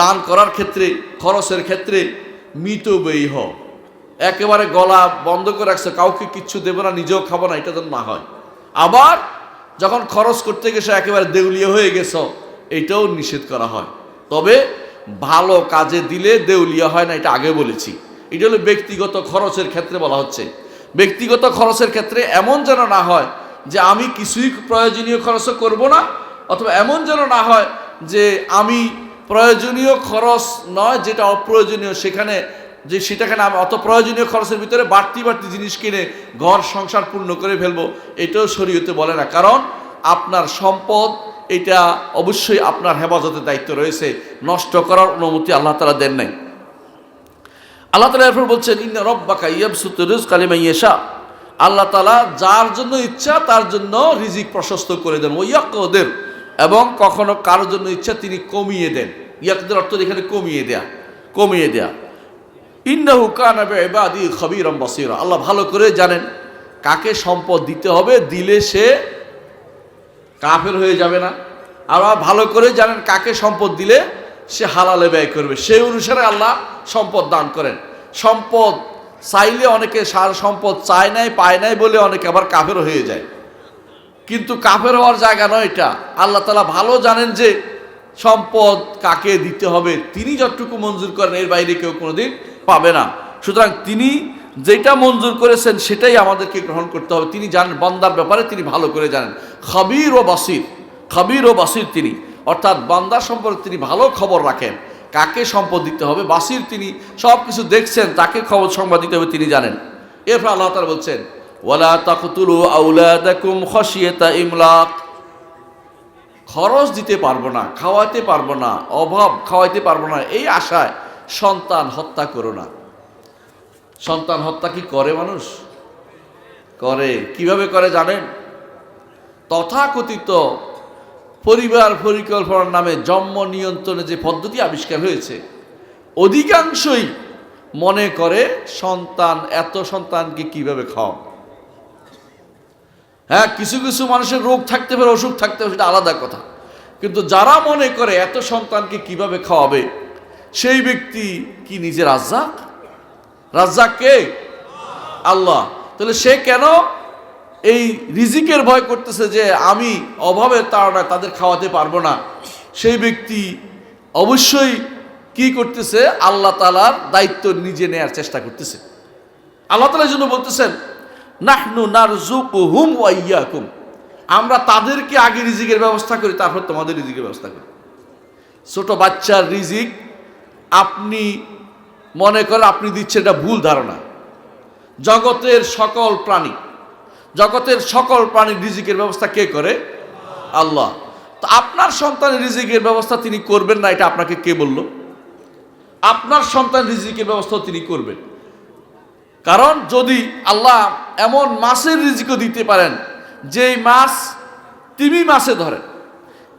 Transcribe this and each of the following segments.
দান করার ক্ষেত্রে, খরচের ক্ষেত্রে মিতব্যয়ী হও একেবারে গলা বন্ধ করে রাখছো, কাউকে কিচ্ছু দেবো না, নিজেও খাব না, এটা যেন না হয়। আবার যখন খরচ করতে গেছো, একেবারে দেউলিয়া হয়ে গেছ, এটাও নিষেধ করা হয়। তবে ভালো কাজে দিলে দেউলিয়া হয় না, এটা আগে বলেছি। এটা হলো ব্যক্তিগত খরচের ক্ষেত্রে বলা হচ্ছে। ব্যক্তিগত খরচের ক্ষেত্রে এমন যেন না হয় যে আমি কিছুই প্রয়োজনীয় খরচও করব না, অথবা এমন যেন না হয় যে আমি প্রয়োজনীয় খরচ নয় যেটা অপ্রয়োজনীয়। সেখানে যে সেটাখানে আমি অত প্রয়োজনীয় খরচের ভিতরে বাড়তি বাড়তি জিনিস কিনে ঘর, সংসার পূর্ণ করে ফেলব, এটাও শরীয়তে বলে না। কারণ আপনার সম্পদ, এটা অবশ্যই আপনার হেফাজতের দায়িত্ব রয়েছে। নষ্ট করার অনুমতি আল্লাহ তালা দেন নাই। আল্লাহ তালা এরপর বলছেন, ইন্না রব্বাকা ইয়াবসুত রিজক লিমান ইয়াশা। আল্লাহ তালা যার জন্য ইচ্ছা, তার জন্য রিজিক প্রশস্ত করে দেন। ওই ওয়াকদের এবং কখনো কারোর জন্য ইচ্ছা তিনি কমিয়ে দেন। ইয়াকদের অর্থ এখানে কমিয়ে দেয়া কমিয়ে দেয়া। ইন্নাহু কানা বিইবাদি খবীরাম বাসীরা। আল্লাহ ভালো করে জানেন কাকে সম্পদ দিতে হবে, দিলে সে কাফের হয়ে যাবে না। আবার ভালো করে জানেন কাকে সম্পদ দিলে সে হালালে ব্যয় করবে। সেই অনুসারে আল্লাহ সম্পদ দান করেন। সম্পদ চাইলে অনেকে সার সম্পদ চায় নাই, পায় নাই বলে অনেকে আবার কাফের হয়ে যায়। কিন্তু কাফের হওয়ার জায়গা নয় এটা। আল্লাহ তালা ভালো জানেন যে সম্পদ কাকে দিতে হবে। তিনি যতটুকু মঞ্জুর করেন, এর বাইরে কেউ কোনোদিন পাবে না। সুতরাং তিনি যেটা মঞ্জুর করেছেন, সেটাই আমাদেরকে গ্রহণ করতে হবে। তিনি জানেন বান্দার ব্যাপারে তিনি ভালো করে জানেন। খবির ও বাসির, খবির ও বাসির তিনি। অর্থাৎ বান্দার সম্পর্কে তিনি ভালো খবর রাখেন। কাকে সম্পদ দিতে হবে? বাসির তিনি সব কিছু দেখছেন, তাকে খবর সংবাদ দিতে হবে, তিনি জানেন। এরপর আল্লাহ তালা বলছেন ওয়ালা তাকতুলু আউলাদাকুম খসিয়াতা ইমলাক। খরচ দিতে পারব না খাওয়াতে পারব না, অভাব খাওয়াইতে পারব না, এই আশায় সন্তান হত্যা করো না। সন্তান হত্যা কি করে মানুষ? করে। কীভাবে করে জানেন? তথাকথিত পরিবার পরিকল্পনার নামে জন্ম নিয়ন্ত্রণে যে পদ্ধতি আবিষ্কার হয়েছে, অধিকাংশই মনে করে সন্তান, এত সন্তানকে কীভাবে খাওয়ান হ্যাঁ কিছু কিছু মানুষের রোগ থাকতে পারে, অসুখ থাকতে পারে, সেটা আলাদা কথা। কিন্তু যারা মনে করে এত সন্তানকে কীভাবে খাওয়াবে, সেই ব্যক্তি কি নিজে রাজ্জাক? রাজ্জাক কে? আল্লাহ। তাহলে সে কেন এই রিজিকের ভয় করতেছে যে আমি অভাবের তাড়নায় তাদের খাওয়াতে পারব না? সেই ব্যক্তি অবশ্যই কি করতেছে? আল্লাহ তালার দায়িত্ব নিজে নেয়ার চেষ্টা করতেছে। আল্লাহ তালার জন্য বলতেছেন নাহনু নারজুকু হুম ওয়াইয়াকুম আমরা তাদেরকে আগে রিজিকের ব্যবস্থা করি, তারপর তোমাদের রিজিকের ব্যবস্থা করি। ছোট বাচ্চার রিজিক, আপনি মনে করেন আপনি দিচ্ছেন এটা ভুল ধারণা। জগতের সকল প্রাণী, জগতের সকল প্রাণীর রিজিকের ব্যবস্থা কে করে? আল্লাহ। তো আপনার সন্তানের রিজিকের ব্যবস্থা তিনি করবেন না, এটা আপনাকে কে বলল? আপনার সন্তান রিজিকের ব্যবস্থা তিনি করবেন। কারণ যদি আল্লাহ এমন মাছের রিজিকও দিতে পারেন, যেই মাছ তিমি মাছে ধরেন,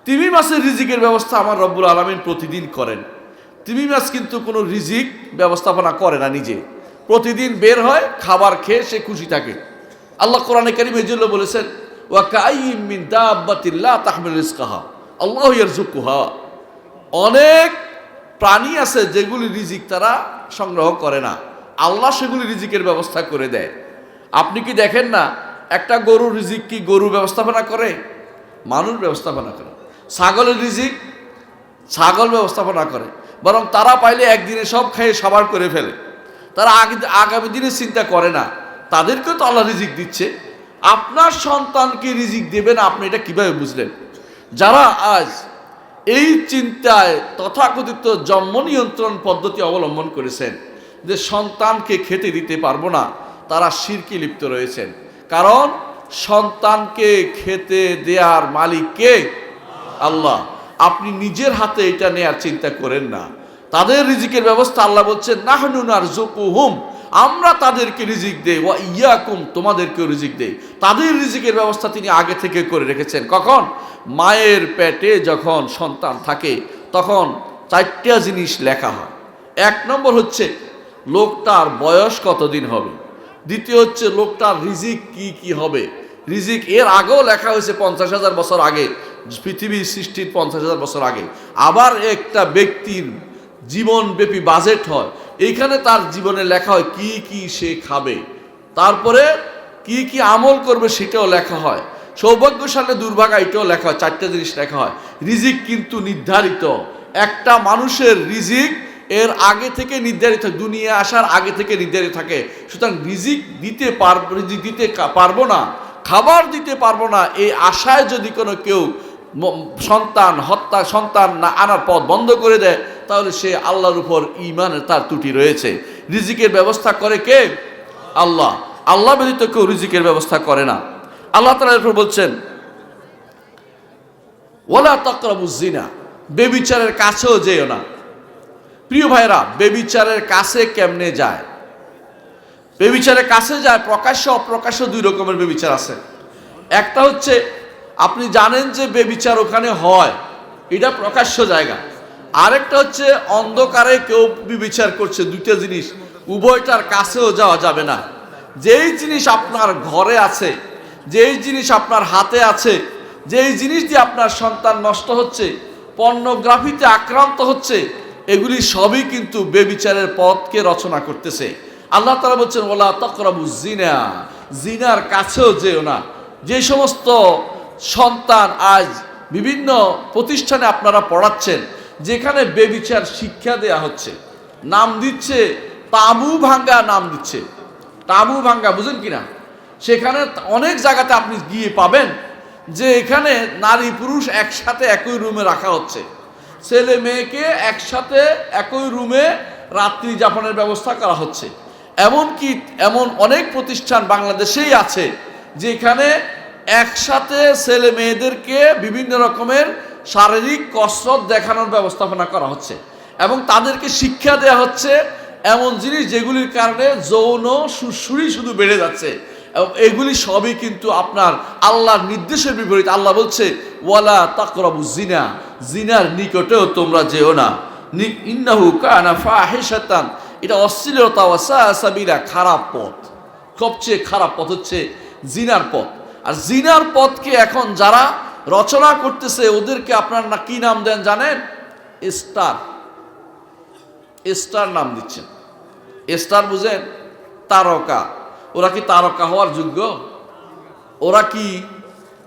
তিমি মাছের রিজিকের ব্যবস্থা আমার রব্বুল আলমিন প্রতিদিন করেন। তিমি মাছ কিন্তু কোনো রিজিক ব্যবস্থাপনা করে না নিজে। প্রতিদিন বের হয়, খাবার খেয়ে সে খুশি থাকে। আল্লাহ কোরআনে কারিম এই জন্য বলেছেন আল্লাহ অনেক প্রাণী আছে যেগুলি রিজিক তারা সংগ্রহ করে না। আল্লাহ সেগুলি রিজিকের ব্যবস্থা করে দেয়। আপনি কি দেখেন না, একটা গরুর রিজিক কি গরু ব্যবস্থাপনা করে? মানুষ ব্যবস্থাপনা করে। ছাগলের রিজিক, ছাগল ব্যবস্থাপনা করে। বরং তারা পাইলে একদিনে সব খেয়ে সবার করে ফেলে। তারা আগে আগামী দিনে চিন্তা করে না। তাদেরকেও তো আল্লাহ রিজিক দিচ্ছে। আপনার সন্তানকে রিজিক দেবেন আপনি এটা কীভাবে বুঝলেন? যারা আজ এই চিন্তায় তথাকথিত জন্ম নিয়ন্ত্রণ পদ্ধতি অবলম্বন করেছেন যে সন্তানকে খেতে দিতে পারব না, তারা শিরকি লিপ্ত রয়েছেন। কারণ সন্তানকে খেতে দেয়ার মালিক কে? আল্লাহ। আপনি নিজের হাতে এটা নেয়ার চিন্তা করেন না। তাদের রিজিকের ব্যবস্থা আল্লাহ বলছেন নাহনুনার হুম আমরা তাদেরকে রিজিক দেই, ওয়া ইয়াকুম, তোমাদেরকেও রিজিক দেই। তাদের রিজিকের ব্যবস্থা তিনি আগে থেকে করে রেখেছেন। কখন? মায়ের পেটে যখন সন্তান থাকে, তখন চারটা জিনিস লেখা হয়। এক নম্বর হচ্ছে লোকটার বয়স কতদিন হবে? দ্বিতীয় হচ্ছে লোকটার রিজিক কি কি হবে? রিজিক এর আগেও লেখা হয়েছে পঞ্চাশ হাজার বছর আগে, পৃথিবীর সৃষ্টির পঞ্চাশ হাজার বছর আগে। আবার একটা ব্যক্তির জীবনব্যাপী বাজেট হয়, এইখানে তার জীবনে লেখা হয় কি কি সে খাবে। তারপরে কি কি আমল করবে সেটাও লেখা হয়। সৌভাগ্যশালে দুর্ভাগা এটাও লেখা হয়, চারটা জিনিস লেখা হয়। রিজিক কিন্তু নির্ধারিত। একটা মানুষের রিজিক এর আগে থেকে নির্ধারিত, দুনিয়া আসার আগে থেকে নির্ধারিত থাকে। সুতরাং রিজিক দিতে পারব রিজিক দিতে পারব না, খাবার দিতে পারব না, এই আশায় যদি কোনো কেউ সন্তান হত্যা, সন্তান না আনার পথ বন্ধ করে দেয়, তাহলে সে আল্লাহর উপর ইমানের তার ত্রুটি রয়েছে। রিজিকের ব্যবস্থা করে কে? আল্লাহ। আল্লাহ ব্যতীত কেউ রিজিকের ব্যবস্থা করে না। আল্লাহ তালা এরপর বলছেন ওলা তকরাবুজিনা বেবিচারের কাছেও যেও না। প্রিয় ভাইরা বেবিচারের কাছে কেমনে যায়? বেবিচারের কাছে যায়, প্রকাশ্য, অপ্রকাশ্য দুই রকমের বেবিচার আছে। একটা হচ্ছে, আপনি জানেন যে বেবিচার ওখানে হয়, এটা প্রকাশ্য জায়গা। আরেকটা হচ্ছে, অন্ধকারে কেউ বিবিচার করছে, দুইটা জিনিস, উভয়টার কাছেও যাওয়া যাবে না। যেই জিনিস আপনার ঘরে আছে, যেই জিনিস আপনার হাতে আছে, যেই জিনিস দিয়ে আপনার সন্তান নষ্ট হচ্ছে, পর্নোগ্রাফিতে আক্রান্ত হচ্ছে এগুলি সবই কিন্তু বেবিচারের পথকে রচনা করতেছে। আল্লাহ তালা বলছেন ওলা তকরাবু জিনা জিনার কাছেও যেও না। যে সমস্ত সন্তান আজ বিভিন্ন প্রতিষ্ঠানে আপনারা পড়াচ্ছেন, যেখানে বেবিচার শিক্ষা দেয়া হচ্ছে, নাম দিচ্ছে, তাবু ভাঙ্গা নাম দিচ্ছে। তাবু ভাঙ্গা, বুঝেন কিনা? সেখানে অনেক জায়গাতে আপনি গিয়ে পাবেন যে এখানে নারী পুরুষ একসাথে একই রুমে রাখা হচ্ছে। ছেলে মেয়েকে একসাথে একই রুমে রাত্রি যাপনের ব্যবস্থা করা হচ্ছে। এমনকি এমন অনেক প্রতিষ্ঠান বাংলাদেশেই আছে যেখানে একসাথে ছেলে মেয়েদেরকে বিভিন্ন রকমের শারীরিক কসরত দেখানোর ব্যবস্থাপনা করা হচ্ছে এবং তাদেরকে শিক্ষা দেওয়া হচ্ছে এমন জিনিস যেগুলির কারণে যৌন সুরসুরি শুধু বেড়ে যাচ্ছে। এগুলি সবই কিন্তু আপনার আল্লাহর নির্দেশের বিপরীত। আল্লাহ বলছে, ওয়ালা তাকরাবু জিনা জিনার নিকটেও তোমরা যেও না। ইন্নাহু কানা এটা অশ্লীলতা খারাপ পথ। সবচেয়ে খারাপ পথ হচ্ছে জিনার পথ। আর জিনার পথকে এখন যারা রচনা করতেছে, ওদেরকে আপনার না কি নাম দেন জানেন? স্টার। স্টার নাম দিচ্ছেন। স্টার বুঝেন? তারকা। ওরা কি তারকা হওয়ার যোগ্য? ওরা কি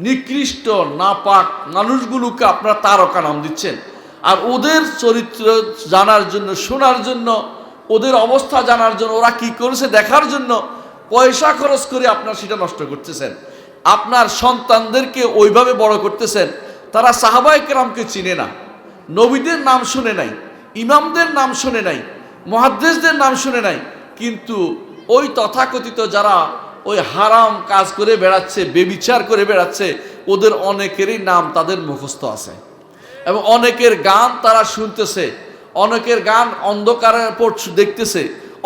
নিকৃষ্ট না নাপাক, মানুষগুলোকে আপনারা তারকা নাম দিচ্ছেন? আর ওদের চরিত্র জানার জন্য, শোনার জন্য, ওদের অবস্থা জানার জন্য, ওরা কি করেছে দেখার জন্য পয়সা খরচ করে আপনার সেটা নষ্ট করতেছেন। আপনার সন্তানদেরকে ওইভাবে বড় করতেছেন, তারা সাহাবাই কেরামকে চিনে না। নবীদের নাম শুনে নাই, ইমামদের নাম শুনে নাই মহাদ্দেশদের নাম শুনে নাই, কিন্তু ওই তথাকথিত যারা ওই হারাম কাজ করে বেড়াচ্ছে, বেবিচার করে বেড়াচ্ছে, ওদের অনেকেরই নাম তাদের মুখস্থ আছে। এবং অনেকের গান তারা শুনতেছে, অনেকের গান অন্ধকারের উপর দেখতেছে,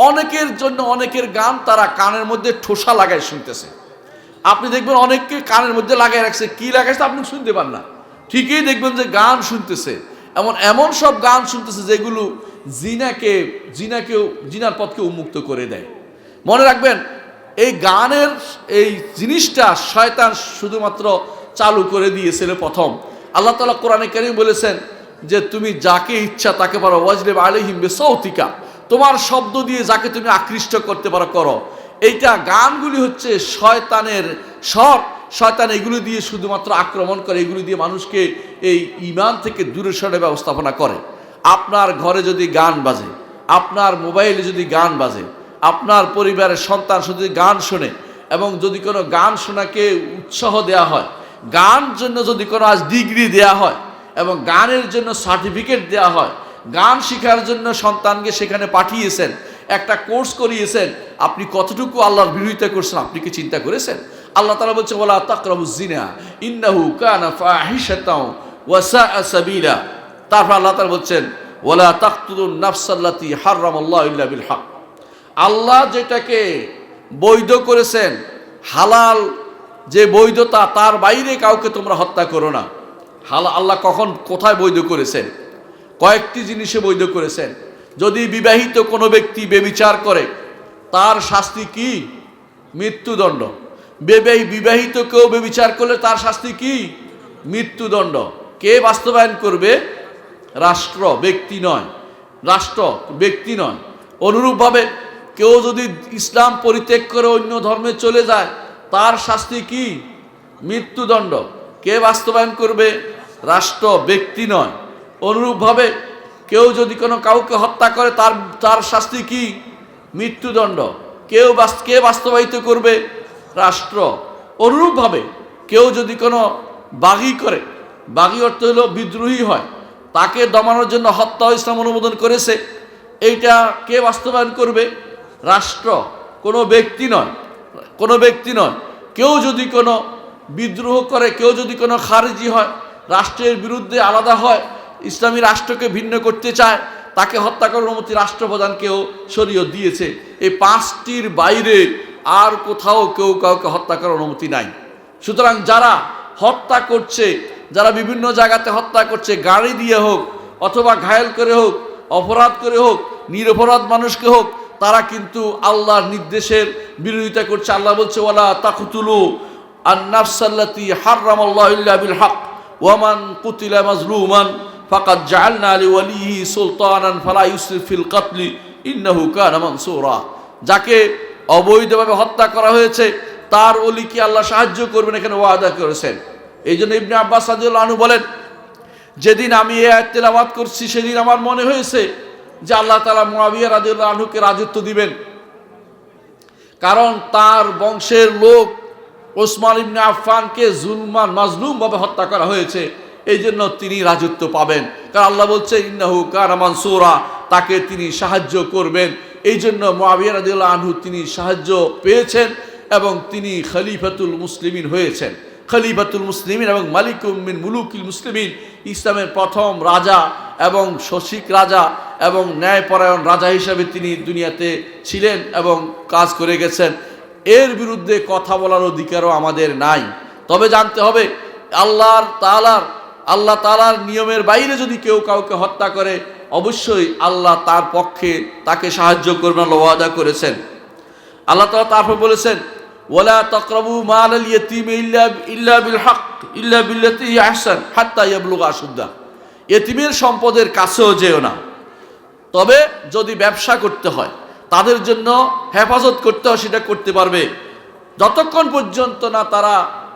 অনেকের জন্য অনেকের গান তারা কানের মধ্যে ঠোসা লাগায় শুনতেছে। আপনি দেখবেন অনেককে কানের মধ্যে লাগাই রাখছে, কি লাগাইছে আপনি শুনতে পান না। ঠিকই দেখবেন যে গান শুনতেছে, এমন এমন সব গান শুনতেছে যেগুলো জিনাকে, জিনাকেও, জিনার পথকে উন্মুক্ত করে দেয়। মনে রাখবেন, এই গানের এই জিনিসটা শয়তান শুধুমাত্র চালু করে দিয়েছিল প্রথম। আল্লাহ তালা কোরআনে কেন বলেছেন যে, তুমি যাকে ইচ্ছা তাকে পারো। ওয়াজরেব আলিহিম সৌতিকা তোমার শব্দ দিয়ে যাকে তুমি আকৃষ্ট করতে পারো, করো। এইটা গানগুলি হচ্ছে শয়তানের স্বর। শয়তান এগুলি দিয়ে শুধুমাত্র আক্রমণ করে, এগুলি দিয়ে মানুষকে এই ইমান থেকে দূরে সরে ব্যবস্থাপনা করে। আপনার ঘরে যদি গান বাজে, আপনার মোবাইলে যদি গান বাজে আপনার পরিবারের সন্তান শুধু গান শোনে এবং যদি কোনো গান শোনাকে উৎসাহ দেওয়া হয়, গান জন্য যদি কোনো আজ ডিগ্রি দেওয়া হয় এবং গানের জন্য সার্টিফিকেট দেওয়া হয়, গান শেখার জন্য সন্তানকে সেখানে পাঠিয়েছেন, একটা কোর্স করিয়েছেন, আপনি কতটুকু আল্লাহর বিরোধিতা করছেন আপনি কি চিন্তা করেছেন? আল্লাহ তালা বলছে ওলা তাকরাবু জিনা ইন্নাহু কানা ফাহিশাতাও ওয়া সাআ সাবিলা। তারপর আল্লাহ তাআলা বলছেন, ওয়ালা তাকতুলুন নাফসাল্লাতি হারামাল্লাহু ইল্লা বিল হক। আল্লাহ যেটাকে বৈধ করেছেন, হালাল যে বৈধতা তার বাইরে কাউকে তোমরা হত্যা করো না। হাল আল্লাহ কখন কোথায় বৈধ করেছেন? কয়েকটি জিনিসে বৈধ করেছেন। যদি বিবাহিত কোনো ব্যক্তি বেবিচার করে, তার শাস্তি কি? মৃত্যুদণ্ড। বেবাহী বিবাহিত কেউ বেবিচার করলে তার শাস্তি কি? মৃত্যুদণ্ড। কে বাস্তবায়ন করবে? রাষ্ট্র, ব্যক্তি নয়। রাষ্ট্র, ব্যক্তি নয়। অনুরূপভাবে কেউ যদি ইসলাম পরিত্যাগ করে অন্য ধর্মে চলে যায়, তার শাস্তি কি? মৃত্যুদণ্ড। কে বাস্তবায়ন করবে? রাষ্ট্র, ব্যক্তি নয়। অনুরূপভাবে কেউ যদি কোনো কাউকে হত্যা করে, তার তার শাস্তি কি? মৃত্যুদণ্ড। কেউ কে বাস্তবায়িত করবে? রাষ্ট্র। অনুরূপভাবে কেউ যদি কোনো বাগি করে, বাগি অর্থ হলো বিদ্রোহী হয়, তাকে দমানোর জন্য হত্যা ইসলাম অনুমোদন করেছে, এইটা কে বাস্তবায়ন করবে? রাষ্ট্র কোনো ব্যক্তি নয়, কোনো ব্যক্তি নয়। কেউ যদি কোনো বিদ্রোহ করে, কেউ যদি কোনো খারিজি হয়, রাষ্ট্রের বিরুদ্ধে আলাদা হয়, ইসলামী রাষ্ট্রকে ভিন্ন করতে চায়, তাকে হত্যা করার অনুমতি রাষ্ট্রপ্রধানকেও শরীয় দিয়েছে। এই পাঁচটির বাইরে আর কোথাও কেউ কাউকে হত্যা করার অনুমতি নাই। সুতরাং যারা হত্যা করছে, যারা বিভিন্ন জায়গাতে হত্যা করছে, গাড়ি দিয়ে হোক অথবা ঘায়েল করে হোক, অপরাধ করে হোক, নিরপরাধ মানুষকে হোক তারা কিন্তু আল্লাহর নির্দেশের বিরোধিতা করছে। আল্লাহ বলছে, ওয়ালা তাকুতুলু আর নাফসাল্লাতি হাররাম আল্লাহ বিল হক। ওয়ামান কুতিলা মাজলুমান ফাকাদ জাআলনা লি ওয়ালিহি সুলতানান ফালা ইউসরিফ ফিল কাতলি ইন্নাহু কানা মানসুরা। যাকে অবৈধভাবে হত্যা করা হয়েছে, তার অলিকে আল্লাহ সাহায্য করবেন, এখানে ওয়াদা করেছেন। এই জন্য ইবনে আব্বাস আনহু বলেন, যেদিন আমি এ তেলাওয়াত করছি, সেদিন আমার মনে হয়েছে যে আল্লাহ তাআলা মুয়াবিয়া রাদিয়াল্লাহু আনহুকে রাজত্ব দিবেন। কারণ তার বংশের লোক ওসমান ইবনে আফফানকে জুলমান, মাজলুমভাবে হত্যা করা হয়েছে। এই জন্য তিনি রাজত্ব পাবেন। কারণ আল্লাহ বলছে, ইন্নাহু কানা মানসুরা। তাকে তিনি সাহায্য করবেন। এই জন্য মুয়াবিয়া রাদিয়াল্লাহু আনহু তিনি সাহায্য পেয়েছেন এবং তিনি খলিফাতুল মুসলিমিন হয়েছেন। খলিফাতুল মুসলিমিন এবং মালিক উম্মিন মুলুকিল মুসলিমিন। ইসলামের প্রথম রাজা এবং শশিক রাজা এবং ন্যায়পরায়ণ রাজা হিসাবে তিনি দুনিয়াতে ছিলেন এবং কাজ করে গেছেন। এর বিরুদ্ধে কথা বলার অধিকারও আমাদের নাই। তবে জানতে হবে, আল্লাহর তালার আল্লাহ তালার নিয়মের বাইরে যদি কেউ কাউকে হত্যা করে, অবশ্যই আল্লাহ তার পক্ষে তাকে সাহায্য করবেন ওয়াদা করেছেন। আল্লাহ তালা তারপর বলেছেন ওলা তকরবু মাল ইয়তিম ইল্লা ইল্লা বিল হক, ইল্লা বিল্লাতি আহসান হাত্তা আশুদ্দা। এতিমের সম্পদের কাছেও যেও না। তবে যদি ব্যবসা করতে হয়, তাদের জন্য হেফাজত করতে হয়, সেটা করতে পারবে। যতক্ষণ পর্যন্ত না তারা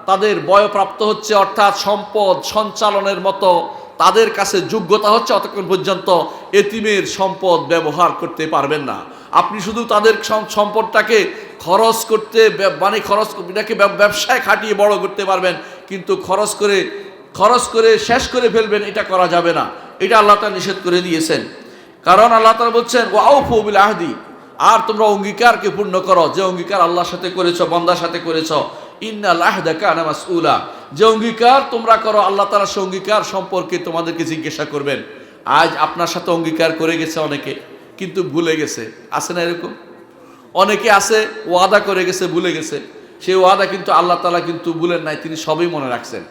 তাদের বয়প্রাপ্ত হচ্ছে, অর্থাৎ সম্পদ সঞ্চালনের মতো তাদের কাছে যোগ্যতা হচ্ছে অতক্ষণ পর্যন্ত এতিমের সম্পদ ব্যবহার করতে পারবেন না। আপনি শুধু তাদের সম্পদটাকে খরচ করতে মানে খরচ, এটাকে ব্যবসায় খাটিয়ে বড় করতে পারবেন, কিন্তু খরচ করে খরচ করে শেষ করে ফেলবেন, এটা করা যাবে না। এটা আল্লাহ তাআলা নিষেধ করে দিয়েছেন। কারণ আল্লাহ তাআলা বলছেন, ওয়াউফু বিল আহদি আর তোমরা অঙ্গীকারকে পূর্ণ করো। যে অঙ্গীকার আল্লাহর সাথে করেছ, বন্দার সাথে করেছ, ইন্নাল আহদা কানা মাসউলা যে অঙ্গীকার তোমরা করো, আল্লাহ তাআলা সে সম্পর্কে তোমাদেরকে জিজ্ঞাসা করবেন। আজ আপনার সাথে অঙ্গীকার করে গেছে অনেকে, কিন্তু ভুলে গেছে। আছে না এরকম? অনেকে আছে, ওয়াদা করে গেছে, ভুলে গেছে। সেই ওয়াদা কিন্তু আল্লাহ তালা কিন্তু ভুলেন নাই, তিনি সবই মনে রাখছেন।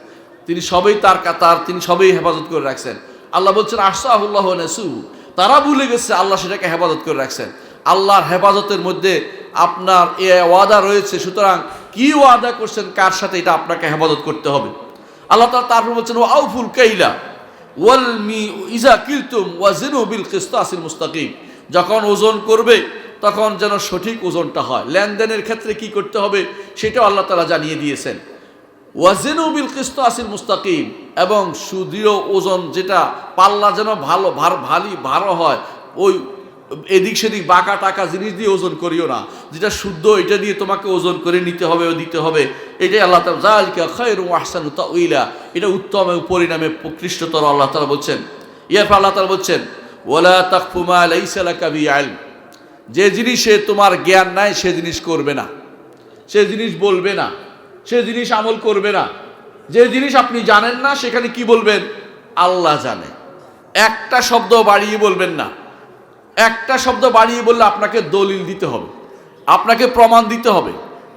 তিনি সবই তার তার, তিনি সবই হেফাজত করে রাখছেন। আল্লাহ বলছেন আশাহুল্লাহ নেসু তারা ভুলে গেছে আল্লাহ সেটাকে হেফাজত করে রাখছেন। আল্লাহর হেফাজতের মধ্যে আপনার এ ওয়াদা রয়েছে, সুতরাং কি ওয়াদা করছেন, কার সাথে এটা আপনাকে হেফাজত করতে হবে? আল্লাহ তালা তারপর বলছেন ও আউফুল কাইলা ওয়াল মি ইজা কিলতুম ওয়াজিনু বিল কিস্তাসিল মুস্তাকিম। যখন ওজন করবে, তখন যেন সঠিক ওজনটা হয়। লেনদেনের ক্ষেত্রে কি করতে হবে, সেটাও আল্লাহ তালা জানিয়ে দিয়েছেন। ওয়াজিনু বিল কিস্তাসিল মুস্তাকিম, এবং সুদৃঢ় ওজন যেটা পাল্লা যেন ভালো, ভার ভালি ভালো হয়, ওই এদিক সেদিক বাঁকা টাকা জিনিস দিয়ে ওজন করিও না। যেটা শুদ্ধ, এটা দিয়ে তোমাকে ওজন করে নিতে হবে ও দিতে হবে। এটাই আল্লাহ তালা খৈর আহসানু তাউইলা এটা উত্তম এবং পরিণামে প্রকৃষ্টতর আল্লাহ তালা বলছেন। ইয়ার আল্লাহ তালা বলছেন, ওয়ালা তাকফুমা লাইসা লাকা বিআলম যে জিনিসে তোমার জ্ঞান নাই, সে জিনিস করবে না। সে জিনিস বলবে না। সে জিনিস আমল করবে না। যে জিনিস আপনি জানেন না, সেখানে কি বলবেন? আল্লাহ জানে। একটা শব্দ বাড়িয়ে বলবেন না। একটা শব্দ বাড়িয়ে বললে আপনাকে দলিল দিতে হবে। আপনাকে প্রমাণ দিতে হবে।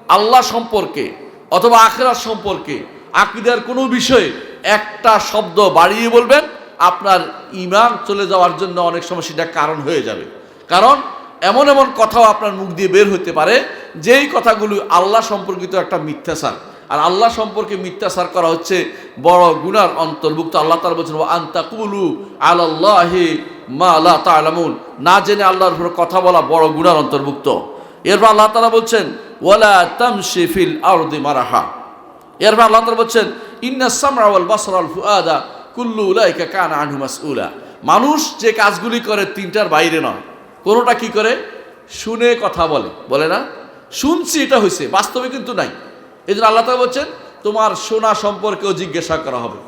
আল্লাহ সম্পর্কে অথবা আখেরাত সম্পর্কে, আকিদার কোনো বিষয়ে একটা শব্দ বাড়িয়ে বলবেন, আপনার ইমান চলে যাওয়ার জন্য অনেক সময় সেটা কারণ হয়ে যাবে। কারণ এমন এমন কথাও আপনার মুখ দিয়ে বের হতে পারে, যেই কথাগুলো আল্লাহ সম্পর্কিত একটা মিথ্যাচার। আর আল্লাহ সম্পর্কে মিথ্যাচার করা হচ্ছে বড় গুনার অন্তর্ভুক্ত। আল্লাহ তালা বলছেন আন্তাকুলু আল্লাহি মা আল্লাহ তালামুন। না জেনে আল্লাহর উপর কথা বলা বড় গুনার অন্তর্ভুক্ত। এরপর আল্লাহ তালা বলছেন, ওয়ালা তামশি ফিল আরদি মারাহা। এরপর আল্লাহ তালা বলছেন, ইন্না সামরা ওয়াল বাসর আল ফুআদা কুল্লু উলাইকা কানা আনহু মাসউলা। মানুষ যে কাজগুলি করে তিনটার বাইরে নয়। কোনোটা কি করে? শুনে কথা বলে। বলে না? শুনছি এটা হয়েছে বাস্তবে কিন্তু নাই। এই জন্য আল্লাহ তালা বলছেন, তোমার শোনা সম্পর্কেও জিজ্ঞাসা করা হবে।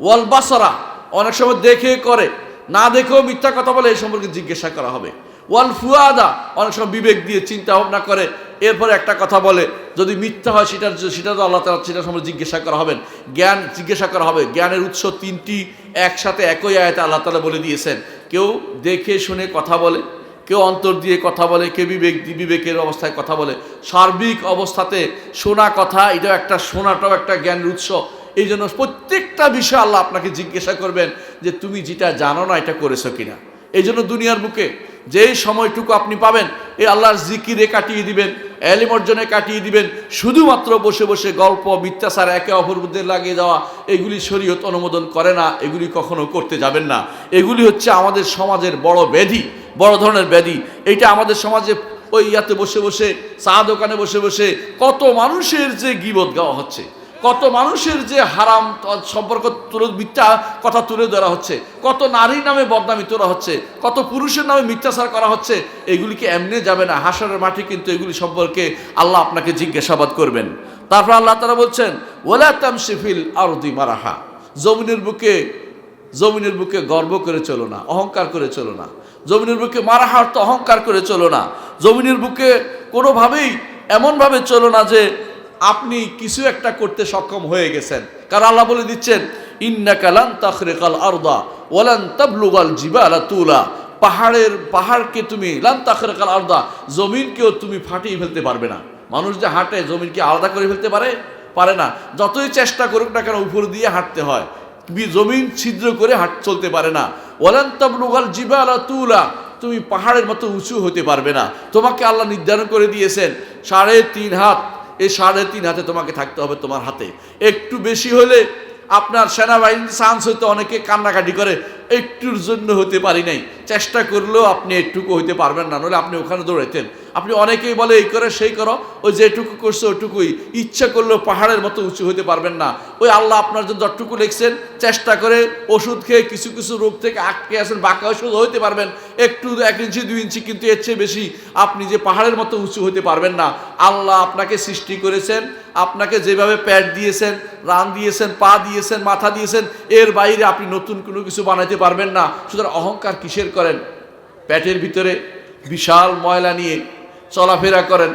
ওয়াল বাসরা, অনেক সময় দেখে করে, না দেখেও মিথ্যা কথা বলে, এই সম্পর্কে জিজ্ঞাসা করা হবে। ওয়াল ফুয়াদা, অনেক সময় বিবেক দিয়ে চিন্তা ভাবনা করে, এরপরে একটা কথা বলে, যদি মিথ্যা হয়, সেটার সেটা তো আল্লাহ তালা সেটার সম্পর্কে জিজ্ঞাসা করা হবে জ্ঞান জিজ্ঞাসা করা হবে। জ্ঞানের উৎস তিনটি, একসাথে একই আয়তে আল্লাহ তালা বলে দিয়েছেন। কেউ দেখে, শুনে কথা বলে কেউ অন্তর দিয়ে কথা বলে, কেউ বিবেক, বিবেকের অবস্থায় কথা বলে। সার্বিক অবস্থাতে শোনা কথা, এটাও একটা শোনাটাও একটা জ্ঞানের উৎস। এই জন্য প্রত্যেকটা বিষয় আল্লাহ আপনাকে জিজ্ঞাসা করবেন যে তুমি যেটা জানো না, এটা করেছ কিনা। এই জন্য দুনিয়ার বুকে যেই সময়টুকু আপনি পাবেন এই আল্লাহর জিকিরে কাটিয়ে দিবেন, এলিম অর্জনে কাটিয়ে দিবেন, শুধুমাত্র বসে বসে গল্প, মিথ্যাচার, একে অপর মধ্যে লাগিয়ে দেওয়া, এগুলি শরীয়ত অনুমোদন করে না, এগুলি কখনো করতে যাবেন না। এগুলি হচ্ছে আমাদের সমাজের বড় ব্যাধি। বড় ধরনের ব্যাধি। এইটা আমাদের সমাজে ওই ইয়াতে বসে বসে চা দোকানে বসে বসে কত মানুষের যে গিবত গাওয়া হচ্ছে, কত মানুষের যে হারাম সম্পর্ক তুলে মিথ্যা কথা তুলে ধরা হচ্ছে, কত নারীর নামে বদনামি তোলা হচ্ছে, কত পুরুষের নামে মিথ্যাচার করা হচ্ছে এগুলিকে এমনি যাবে না? হাসারের মাঠে কিন্তু এগুলি সম্পর্কে আল্লাহ আপনাকে জিজ্ঞাসাবাদ করবেন। তারপর আল্লাহ তারা বলছেন ওলা তামশিফিল আরদি মারাহা। জমিনের বুকে জমিনের বুকে গর্ব করে চলো না, অহংকার করে চলো না। জমিনের বুকে মারাহার তো অহংকার করে চলো না। জমিনের বুকে কোনোভাবেই এমনভাবে চলো না যে আপনি কিছু একটা করতে সক্ষম হয়ে গেছেন। কারণ আল্লাহ বলে দিচ্ছেন ইন্না কালান তাখরেকাল আরদা ওয়ালান তাবলুগাল জিবালা তুলা। পাহাড়ের, পাহাড়কে তুমি, লান তাখরেকাল আরদা, জমিনকেও তুমি ফাটিয়ে ফেলতে পারবে না। মানুষ যে হাঁটে, জমিনকে আলাদা করে ফেলতে পারে? পারে না। যতই চেষ্টা করুক না কেন, উপর দিয়ে হাঁটতে হয়। জমিন ছিদ্র করে হাঁট চলতে পারে না। ওয়ালান তাবলুগাল জিবালা তুলা, তুমি পাহাড়ের মতো উঁচু হতে পারবে না। তোমাকে আল্লাহ নির্ধারণ করে দিয়েছেন, সাড়ে তিন হাত, এই সাড়ে তিন হাতে তোমাকে থাকতে হবে তোমার হাতে। একটু বেশি হলে আপনার সেনাবাহিনীর চান্স হইতে অনেকে কান্নাকাটি করে, একটুর জন্য হতে পারি নাই। চেষ্টা করলেও আপনি একটুকু হইতে পারবেন না নলে আপনি ওখানে দৌড়াইতেন। আপনি অনেকেই বলে, এই করে, সেই করো। ওই যেটুকু করছে ওটুকুই। ইচ্ছা করলেও পাহাড়ের মতো উঁচু হতে পারবেন না। ওই আল্লাহ আপনার জন্য যতটুকু লিখছেন, চেষ্টা করে ওষুধ খেয়ে কিছু কিছু রোগ থেকে আটকে আছেন, বাঁকা ওষুধ হইতে পারবেন। একটু এক ইঞ্চি, দুই ইঞ্চি কিন্তু এর চেয়ে বেশি আপনি যে পাহাড়ের মতো উঁচু হতে পারবেন না। আল্লাহ আপনাকে সৃষ্টি করেছেন, আপনাকে যেভাবে প্যাট দিয়েছেন, রান দিয়েছেন, পা দিয়েছেন, মাথা দিয়েছেন, এর বাইরে আপনি নতুন কোনো কিছু বানাইতে পারবেন না। সুতরাং অহংকার কিসের করেন? প্যাটের ভিতরে বিশাল ময়লা নিয়ে চলাফেরা করেন।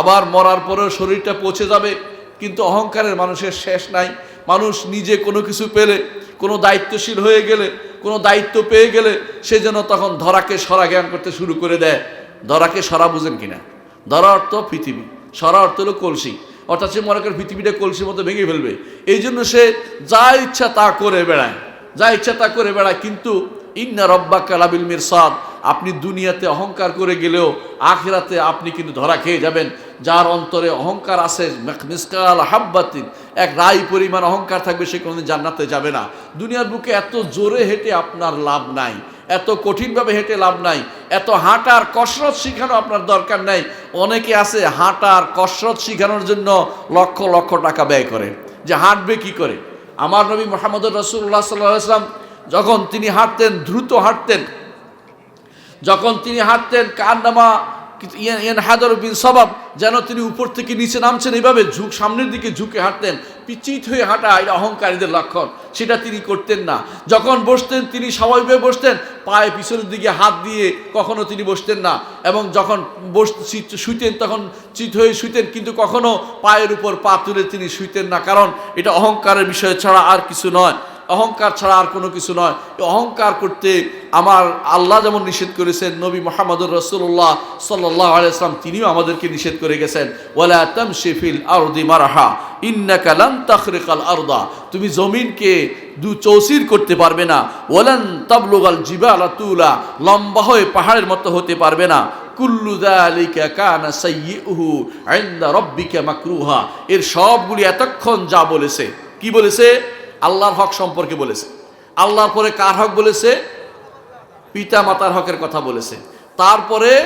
আবার মরার পরেও শরীরটা পচে যাবে, কিন্তু অহংকারের মানুষের শেষ নাই। মানুষ নিজে কোনো কিছু পেলে, কোনো দায়িত্বশীল হয়ে গেলে, কোনো দায়িত্ব পেয়ে গেলে সে যেন তখন ধরাকে সরা জ্ঞান করতে শুরু করে দেয়। ধরাকে সরা বুঝেন কিনা? ধরা অর্থ পৃথিবী, সরা অর্থ হলো কলসি। অর্থাৎ সে মনে করে পৃথিবীটা কলসির মতো ভেঙে ফেলবে। এই জন্য সে যা ইচ্ছা তা করে বেড়ায়, যা ইচ্ছা তা করে বেড়ায়, কিন্তু ইন্না রব্বা কালাবিল মিরসাদ আপনি দুনিয়াতে অহংকার করে গেলেও আখেরাতে আপনি কিন্তু ধরা খেয়ে যাবেন। যার অন্তরে অহংকার আছে মিসকাল হাব্বাতিন, এক রাই পরিমাণ অহংকার থাকবে সে কোনোদিন জান্নাতে যাবে না। দুনিয়ার বুকে এত জোরে হেঁটে আপনার লাভ নাই, এত কঠিনভাবে হেঁটে লাভ নাই, এত হাঁটার কসরত শিখানো আপনার দরকার নাই। অনেকে আছে হাঁটার কসরত শিখানোর জন্য লক্ষ লক্ষ টাকা ব্যয় করে। যে হাঁটবে কি করে? আমার নবী মোহাম্মদ রসুল্লাহ সাল্লাহ আসলাম যখন তিনি হাঁটতেন, দ্রুত হাঁটতেন যখন তিনি হাঁটতেন, কার নামা হাদর বিন সবাব, যেন তিনি উপর থেকে নিচে নামছেন এইভাবে ঝুঁক সামনের দিকে ঝুঁকে হাঁটতেন, পিচিত হয়ে হাঁটা এটা অহংকারীদের লক্ষণ, সেটা তিনি করতেন না। যখন বসতেন, তিনি স্বাভাবিকভাবে বসতেন, পায়ে পিছনের দিকে হাত দিয়ে কখনো তিনি বসতেন না, এবং যখন বস শুইতেন, তখন চিত হয়ে শুইতেন, কিন্তু কখনো পায়ের উপর পা তুলে তিনি শুইতেন না, কারণ এটা অহংকারের বিষয় ছাড়া আর কিছু নয়। অহংকার ছাড়া আর কোনো কিছু নয়। অহংকার করতে আমার আল্লাহ যেমন নিষেধ করেছেন, নবী মোহাম্মদুর রসুল্লাহ সাল্লাহ আলাইসলাম তিনিও আমাদেরকে নিষেধ করে গেছেন, ওয়ালা তামশিফিল আরদি মারাহা, ইন্নাকা লান তাখরিকাল আরদা তুমি জমিনকে দু চৌসির করতে পারবে না, ওয়ালান তাবলুগাল জিবালা তুলা লম্বা হয়ে পাহাড়ের মতো হতে পারবে না, কুল্লু যালিকা কানা সাইয়্যুহু ইনদা রাব্বিকা মাকরুহা এর সবগুলি এতক্ষণ যা বলেছে। কি বলেছে? আল্লাহর হক সম্পর্কে বলেছে। আল্লাহর পরে কার হক বলেছে? পিতা মাতার হকের কথা বলেছে। তারপরে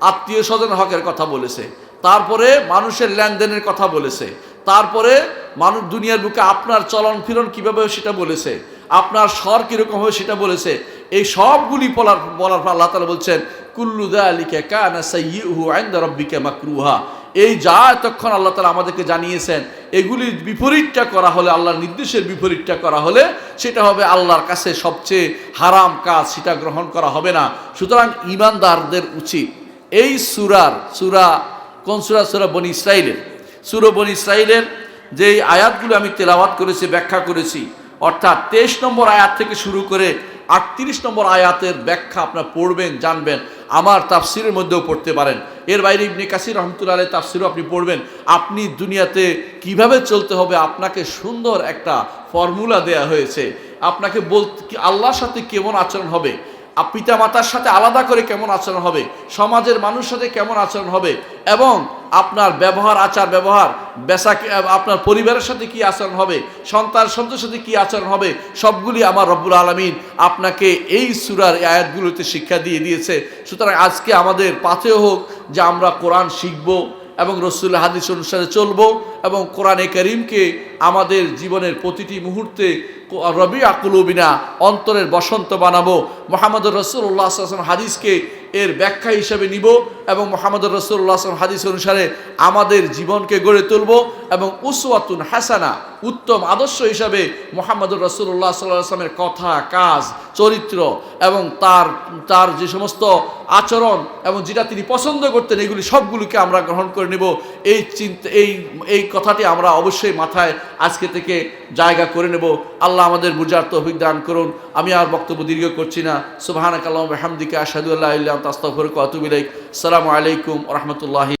আত্মীয় স্বজন হকের কথা বলেছে। তারপরে মানুষের লেনদেনের কথা বলেছে। তারপরে মানুষ দুনিয়ার বুকে আপনার চলন ফিরন কীভাবে সেটা বলেছে। আপনার স্বর কীরকম হবে সেটা বলেছে। এই সবগুলি বলার বলার পর আল্লাহ তালা বলছেন, কুল্লু দালিকা কানা সাইয়্যুহু ইনদা রাব্বিকা মাকরুহা। এই যা এতক্ষণ আল্লাহ তালা আমাদেরকে জানিয়েছেন এগুলির বিপরীতটা করা হলে, আল্লাহর নির্দেশের বিপরীতটা করা হলে সেটা হবে আল্লাহর কাছে সবচেয়ে হারাম কাজ, সেটা গ্রহণ করা হবে না। সুতরাং ইমানদারদের উচিত এই সুরার, সুরা, কোন সুরা? সুরা বনি ইসরাইলের সুরো বনি ইসরাইলের যে আয়াতগুলো আমি তেলাওয়াত করেছি, ব্যাখ্যা করেছি অর্থাৎ তেইশ নম্বর আয়াত থেকে শুরু করে আটত্রিশ নম্বর আয়াতের ব্যাখ্যা আপনার পড়বেন, জানবেন, আমার তাফসিরের মধ্যেও পড়তে পারেন। এর বাইরে ইবনে কাসির রহমতুল্লাহ তাফসিরও আপনি পড়বেন। আপনি দুনিয়াতে কীভাবে চলতে হবে আপনাকে সুন্দর একটা ফর্মুলা দেয়া হয়েছে। আপনাকে বলতে কি আল্লাহর সাথে কেমন আচরণ হবে? পিতা মাতার সাথে আলাদা করে কেমন আচরণ হবে? সমাজের মানুষের সাথে কেমন আচরণ হবে? এবং আপনার ব্যবহার, আচার, ব্যবহার বেসা আপনার পরিবারের সাথে কি আচরণ হবে? সন্তান সন্তানের সাথে কি আচরণ হবে? সবগুলি আমার রব্বুল আলমিন আপনাকে এই সুরার আয়াতগুলোতে শিক্ষা দিয়ে দিয়েছে। সুতরাং আজকে আমাদের পাথেও হোক যে আমরা কোরআন শিখব এবং রসুল হাদিস অনুসারে চলবো এবং কোরআনে করিমকে আমাদের জীবনের প্রতিটি মুহূর্তে রবি আকুলবিনা অন্তরের বসন্ত বানাবো। মোহাম্মদ রসুল্লাহ হাদিসকে এর ব্যাখ্যা হিসাবে নিব এবং মোহাম্মদ রসুল্লাহ আসলাম হাদিস অনুসারে আমাদের জীবনকে গড়ে তুলব এবং উসওয়াতুন হাসানা, উত্তম আদর্শ হিসাবে মোহাম্মদ রসুল্লাহ সাল্লাহ আসলামের কথা, কাজ, চরিত্র এবং তার তার যে সমস্ত আচরণ এবং যেটা তিনি পছন্দ করতেন, এগুলি সবগুলিকে আমরা গ্রহণ করে নেব। এই চিন্তা, এই এই কথাটি আমরা অবশ্যই মাথায় আজকে থেকে জায়গা করে নেব। আল্লাহ আমাদের বুঝার দান করুন। আমি আর বক্তব্য দীর্ঘ করছি না। সুবাহানাক আল্লাহ হামদিকে আসাদুল্লাহ আস্তাফরক আতুবিলাইক সালামু আলাইকুম রহমতুল্লাহি